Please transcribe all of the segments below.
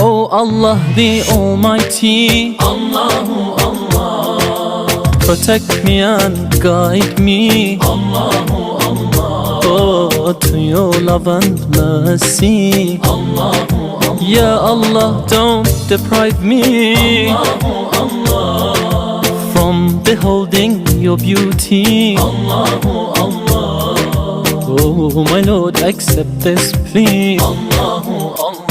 Oh Allah the Almighty. Allahu Allah. Protect me and guide me. Allahu Allah. Oh to your love and mercy. Allahu Allah. Ya Allah don't deprive me. Allahu Allah. From beholding your beauty. Allahu Allah. Oh my Lord accept this plea Allahu Allah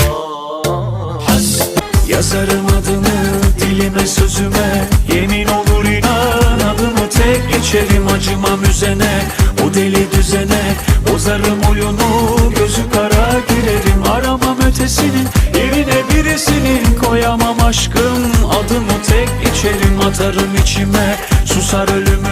Yazarım adını dilime sözüme. Yemin olur inan adımı tek geçerim acımam üzene O deli düzene bozarım oyunu Gözü kara girerim. Aramam ötesinin Yerine birisini koyamam aşkım. Adımı tek içerim atarım içime. Susar ölüme